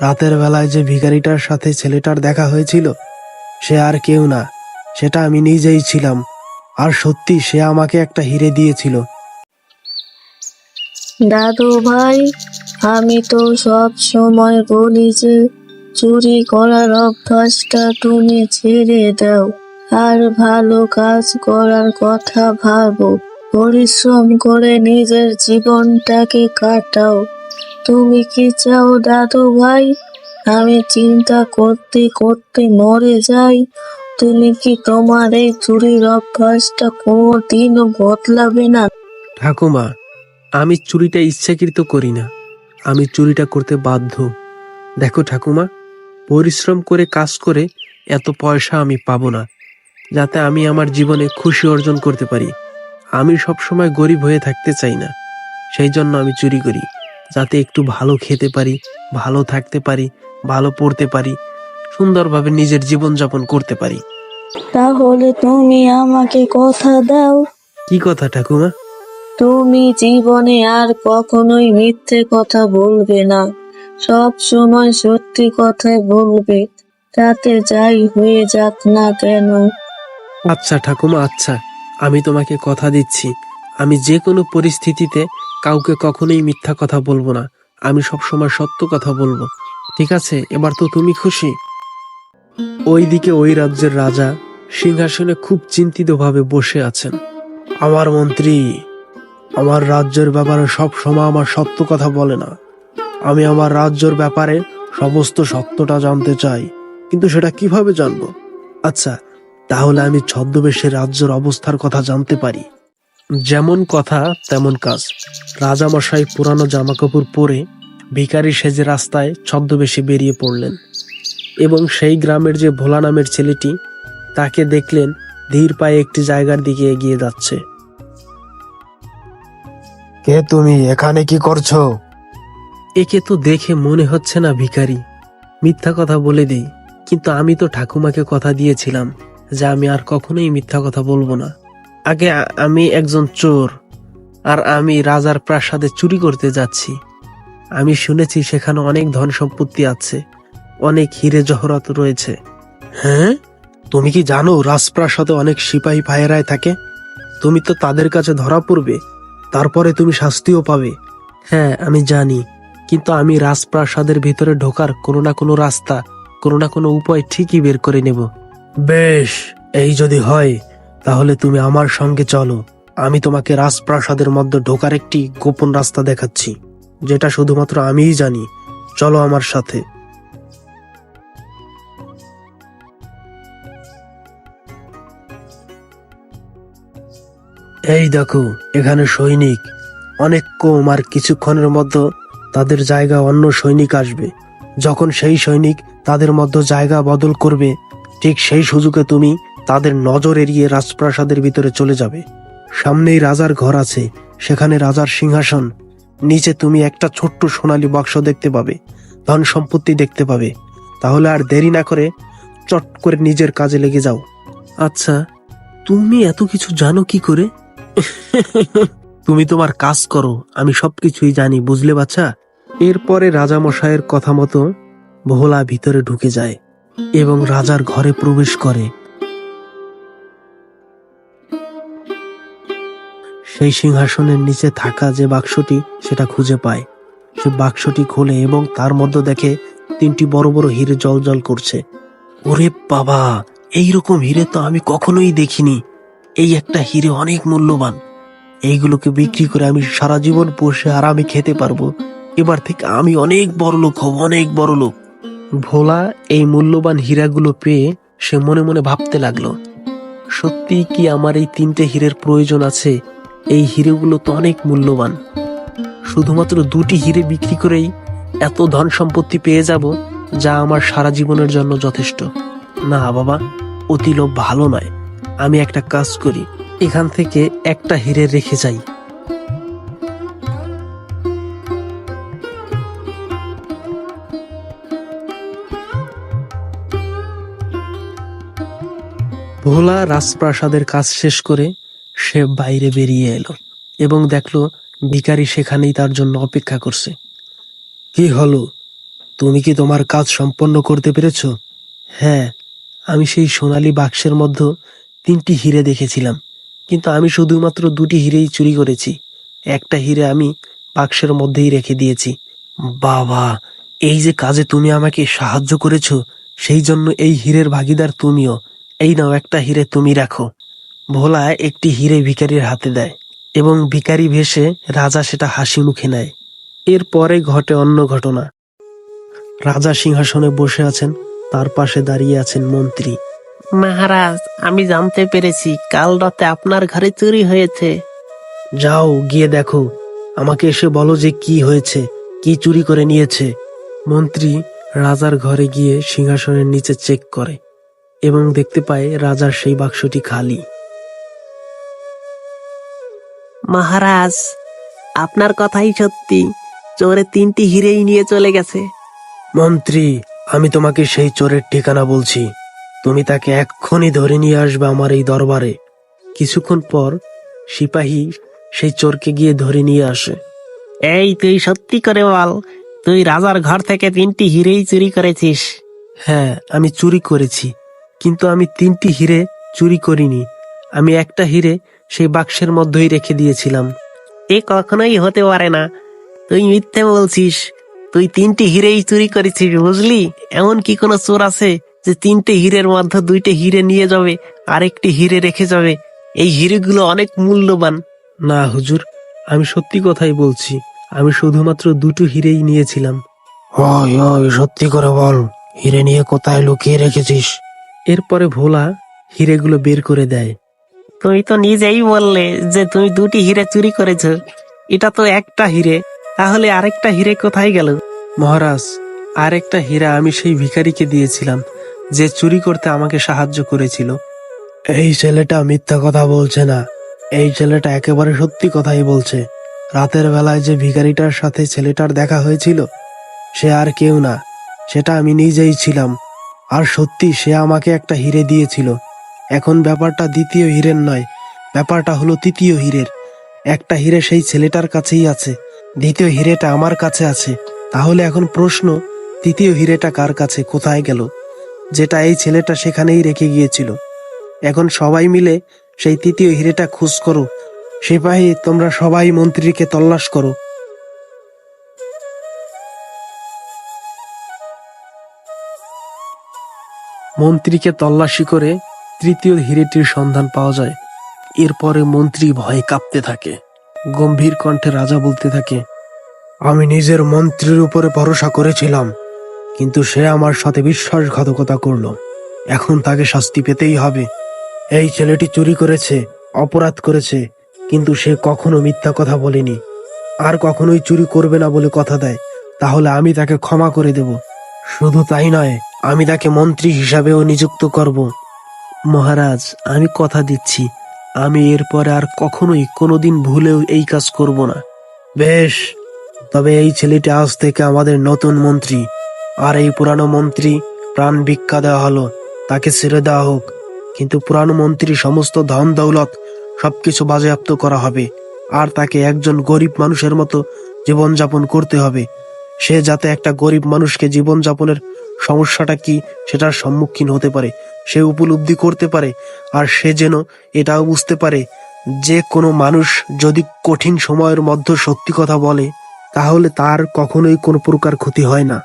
রাতের বেলায় যে ভিখারিটার সাথে ছেলেটার দেখা হয়েছিল, সে আর কেউ না। সেটা আমি নিজেই ছিলাম। আর সত্যি সে আমাকে একটা হিরে দিয়েছিল। দাদু ভাই, আমি তো সব সময় বলি যে, চুরি করার অভ্যাসটা তুমি ছেড়ে দাও। আর ভালো কাজ করার কথা ভাবো। পরিশ্রম করে নিজের জীবনটাকে কাটাও। তুমি কি চাও দাদু ভাই? আমি চিন্তা করতে করতে মরে যাই। তুমি কি তোমার এই চুরির অভ্যাসটা কোনোদিনও বদলাবে না? ঠাকুমা, আমি চুরিটা ইচ্ছাকৃত করি না। আমি চুরিটা করতে বাধ্য। দেখো ঠাকুমা, পরিশ্রম করে কাজ করে এত পয়সা আমি পাবো না, যাতে আমি আমার জীবনে খুশি অর্জন করতে পারি। আমি সবসময় গরিব হয়ে থাকতে চাই না, সেই জন্য আমি চুরি করি। যাতে একটু ভালো খেতে পারি ভালো থাকতে পারি ভালো পড়তে পারি সুন্দরভাবে নিজের জীবনযাপন করতে পারি। তাহলে তুমি আমাকে কথা দাও। কি কথা ঠাকুমা? তুমি জীবনে আর কখনোই মিথ্যে কথা বলবে না। সব সময় সত্যি কথাই বলবে তাতে যাই হয়ে যাক না কেন? আচ্ছা ঠাকুমা আচ্ছা। আমি তোমাকে কথা দিচ্ছি। আমি যে কোনো পরিস্থিতিতে কাউকে কখনোই মিথ্যা কথা বলব না। আমি সবসময় সত্য কথা বলব। ঠিক আছে? এবার তো তুমি খুশি। ওইদিকে ওই রাজ্যের রাজা সিংহাসনে খুব চিন্তিতভাবে বসে আছেন। আমার মন্ত্রী, আমার রাজ্যের ব্যাপারে সব সময় আমার সত্য কথা বলে না। আমি আমার রাজ্যের ব্যাপারে সমস্ত সত্যটা জানতে চাই। কিন্তু সেটা কীভাবে জানব? আচ্ছা তাহলে আমি ছদ্মবেশে রাজ্যের অবস্থার কথা জানতে পারি। যেমন কথা তেমন কাজ। রাজামশাই পুরানো জামাকাপড় পরে ভিখারি সেজে রাস্তায় ছদ্মবেশে বেরিয়ে পড়লেন এবং সেই গ্রামের যে ভোলা নামের ছেলেটি তাকে দেখলেন ধীর পায়ে একটি জায়গার দিকে এগিয়ে যাচ্ছে। কে তুমি? এখানে কি করছ? একে তো দেখে মনে হচ্ছে না ভিখারি। মিথ্যা কথা বলে দিই কিন্তু আমি তো ঠাকুমাকে কথা দিয়েছিলাম যে আমি আর কখনোই মিথ্যা কথা বলব না। আগে আমি একজন চোর, আর আমি রাজার প্রাসাদে চুরি করতে যাচ্ছি। আমি শুনেছি সেখানে অনেক ধন সম্পত্তি আছে, অনেক হিরে জহরত রয়েছে। হ্যাঁ? তুমি কি জানো রাজপ্রাসাদে অনেক সিপাহী ভাইয়েরাই থাকে? তুমি তো তাদের কাছে ধরা পড়বে, তারপরে তুমি শাস্তিও পাবে। হ্যাঁ আমি জানি, কিন্তু আমি রাজপ্রাসাদের ভিতরে ঢোকার কোনো না কোনো রাস্তা, কোনো না কোনো উপায় ঠিকই বের করে নেব। বেশ, এই যদি হয় তাহলে তুমি আমার সঙ্গে চলো। আমি তোমাকে রাজপ্রাসাদের মধ্যে ঢোকার একটি গোপন রাস্তা দেখাচ্ছি, যেটা শুধুমাত্র আমিই জানি। চলো আমার সাথে। এই দেখো, এখানে সৈনিক। অনেক কম আর কিছুক্ষণের মধ্যে তাদের জায়গা অন্য সৈনিক আসবে। যখন সেই সৈনিক তাদের মধ্যে জায়গা বদল করবে, ঠিক সেই সুযোগে তুমি তাদের নজর এড়িয়ে রাজপ্রাসাদের ভিতরে চলে যাবে। সামনেই রাজার ঘর আছে সেখানে রাজার সিংহাসন। নিচে তুমি একটা ছোট্ট সোনালী বাক্স দেখতে পাবে ধন সম্পত্তি দেখতে পাবে। তাহলে আর দেরি না করে চট করে নিজের কাজে লেগে যাও। আচ্ছা তুমি এত কিছু জানো কি করে? তুমি তোমার কাজ করো আমি সবকিছুই জানি বুঝলে বাচ্চা এরপরে রাজামশাইয়ের কথা মতো ভোলা ভিতরে ঢুকে যায় এবং রাজার ঘরে প্রবেশ করে। সেই সিংহাসনের নিচে থাকা যে বাক্সটি, সেটা খুঁজে পায়। সে বাক্সটি খোলে এবং তার মধ্যে দেখে তিনটি বড় বড় হিরে জল করছে। ওরে বাবা, এইরকম হিরে তো আমি কখনোই দেখিনি। এই একটা হিরে অনেক মূল্যবান। এইগুলোকে বিক্রি করে আমি সারা জীবন বসে আরামে খেতে পারব। এবার থেকে আমি অনেক বড় লোক হব, অনেক বড় লোক। ভোলা এই মূল্যবান হীরাগুলো পেয়ে সে মনে মনে ভাবতে লাগল সত্যি কি আমার এই তিনটে হীরের প্রয়োজন আছে? এই হিরেগুলো তো অনেক মূল্যবান। শুধুমাত্র দুটি হিরে বিক্রি করেই এত ধন সম্পত্তি পেয়ে যাব, যা আমার সারা জীবনের জন্য যথেষ্ট। না বাবা, অতি লোভ ভালো নয়। আমি একটা কাজ করি, এখান থেকে একটা হিরে রেখে যাই। ভোলা রাজপ্রাসাদের কাজ শেষ করে সে বাইরে বেরিয়ে এলো এবং দেখল ভিকারি সেখানেই তার জন্য অপেক্ষা করছে। কি হলো? তুমি কি তোমার কাজ সম্পন্ন করতে পেরেছ? হ্যাঁ আমি সেই সোনালী বাক্সের মধ্যে তিনটি হিরে দেখেছিলাম, কিন্তু আমি শুধুমাত্র দুটি হিরেই চুরি করেছি। একটা হিরে আমি বাক্সের মধ্যেই রেখে দিয়েছি। বাবা, এই যে কাজে তুমি আমাকে সাহায্য করেছ, সেই জন্য এই হীরের ভাগিদার তুমিও। এই নাও একটা হিরে তুমি রাখো। ভোলা একটি হিরে ভিখারির হাতে দেয় এবং ভিখারি ভেসে রাজা সেটা হাসি মুখে নেয়। এরপরে ঘটে অন্য ঘটনা। রাজা সিংহাসনে বসে আছেন তার পাশে দাঁড়িয়ে আছেন মন্ত্রী। মহারাজ আমি জানতে পেরেছি কাল রাতে আপনার ঘরে চুরি হয়েছে। যাও গিয়ে দেখো। আমাকে এসে বলো যে কি হয়েছে কি চুরি করে নিয়েছে। মন্ত্রী রাজার ঘরে গিয়ে সিংহাসনের নিচে চেক করে এবং দেখতে পায় রাজার সেই বাক্সটি খালি। মহারাজ আপনার কথাই সত্যি। চোরে তিনটি হিরেই নিয়ে চলে গেছে। মন্ত্রী আমি তোমাকে সেই চোরের ঠিকানা বলছি। তুমি তাকে এক্ষুনি ধরে নিয়ে আসবে আমার এই দরবারে। কিছুক্ষণ পর সিপাহী সেই চোরকে গিয়ে ধরে নিয়ে আসে। এই তুই সত্যি করে বল তুই রাজার ঘর থেকে তিনটি হিরেই চুরি করেছিস। হ্যাঁ আমি চুরি করেছি কিন্তু আমি তিনটি হিরে চুরি করিনি। আমি একটা হিরে সেই বাক্সের মধ্যেই রেখে দিয়েছিলাম। এ কখনোই হতে পারে না। তুই মিথ্যে বলছিস। তুই তিনটি হিরেই চুরি করেছিস বুঝলি? এমন কি কোনো চোর আছে যে তিনটে হীরের মধ্যে দুইটা হিরে নিয়ে যাবে আরেকটি হিরে রেখে যাবে? এই হিরেগুলো অনেক মূল্যবান। না হুজুর আমি সত্যি কথাই বলছি। আমি শুধুমাত্র দুটো হিরেই নিয়েছিলাম। ওই ওই সত্যি করে বল হিরে নিয়ে কোথায় লুকিয়ে রেখেছিস? এরপরে ভোলা হিরেগুলো বের করে দেয়। তুমি তো নিজেই বললে যে তুমি দুটি হিরে চুরি করেছ। এটা তো একটা হিরে। তাহলে আরেকটা হিরে কোথায় গেল? মহারাজ আর একটা হীরা আমি সেই ভিখারিকে দিয়েছিলাম, যে চুরি করতে আমাকে সাহায্য করেছিল। এই ছেলেটা মিথ্যা কথা বলছে না। এই ছেলেটা একেবারে সত্যি কথাই বলছে। রাতের বেলায় যে ভিখারিটার সাথে ছেলেটার দেখা হয়েছিল, সে আর কেউ না। সেটা আমি নিজেই ছিলাম। আর সত্যি সে আমাকে একটা হিরে দিয়েছিল। এখন ব্যাপারটা দ্বিতীয় হীরের নয়, ব্যাপারটা হলো তৃতীয় হীরের। একটা হিরে সেই ছেলেটার কাছেই আছে, দ্বিতীয় হিরেটা আমার কাছে আছে। তাহলে এখন প্রশ্ন, তৃতীয় হিরেটা কার কাছে, কোথায় গেল? যেটা এই ছেলেটা সেখানেই রেখে গিয়েছিল। এখন সবাই মিলে সেই তৃতীয় হিরেটা খোঁজ করো। সিপাহী, তোমরা সবাই মন্ত্রীকে তল্লাশ করো। মন্ত্রীকে তল্লাশি করে তৃতীয় হিরেটির সন্ধান পাওয়া যায়। এরপরে মন্ত্রী ভয়ে কাঁপতে থাকে। গম্ভীর কণ্ঠে রাজা বলতে থাকে, আমি নিজের মন্ত্রীর উপরে ভরসা করেছিলাম, কিন্তু সে আমার সাথে বিশ্বাসঘাতকতা করল। এখন তাকে শাস্তি পেতেই হবে। এই ছেলেটি চুরি করেছে, অপরাধ করেছে, কিন্তু সে কখনো মিথ্যা কথা বলেনি। আর কখনোই চুরি করবে না বলে কথা দেয়, তাহলে আমি তাকে ক্ষমা করে দেব। শুধু তাই নয়, আমি তাকে মন্ত্রী হিসাবেও নিযুক্ত করব। মহারাজ, আমি কথা দিচ্ছি। আমি এরপরে আর কখনোই কোনোদিন ভুলেও এই কাজ করব না। বেশ, তবে এই ছেলেটি আজ থেকে আমাদের নতুন মন্ত্রী। আর এই পুরানো মন্ত্রী প্রাণ ভিক্ষা দেওয়া হলো, তাকে ছেড়ে দেওয়া হোক। কিন্তু পুরানো মন্ত্রী সমস্ত ধন দৌলত সবকিছু বাজেয়াপ্ত করা হবে। আর তাকে একজন গরিব মানুষের মতো জীবনযাপন করতে হবে। সে যাতে একটা গরিব মানুষকে জীবনযাপনের সমস্যাটা কি সেটার সম্মুখীন হতে পারে, সে উপলব্ধি করতে পারে, আর সে যেন এটাও বুঝতে পারে, যে কোনো মানুষ যদি কঠিন সময়ের মধ্যে সত্যি কথা বলে, তাহলে তার কখনোই কোনো প্রকার ক্ষতি হয় না।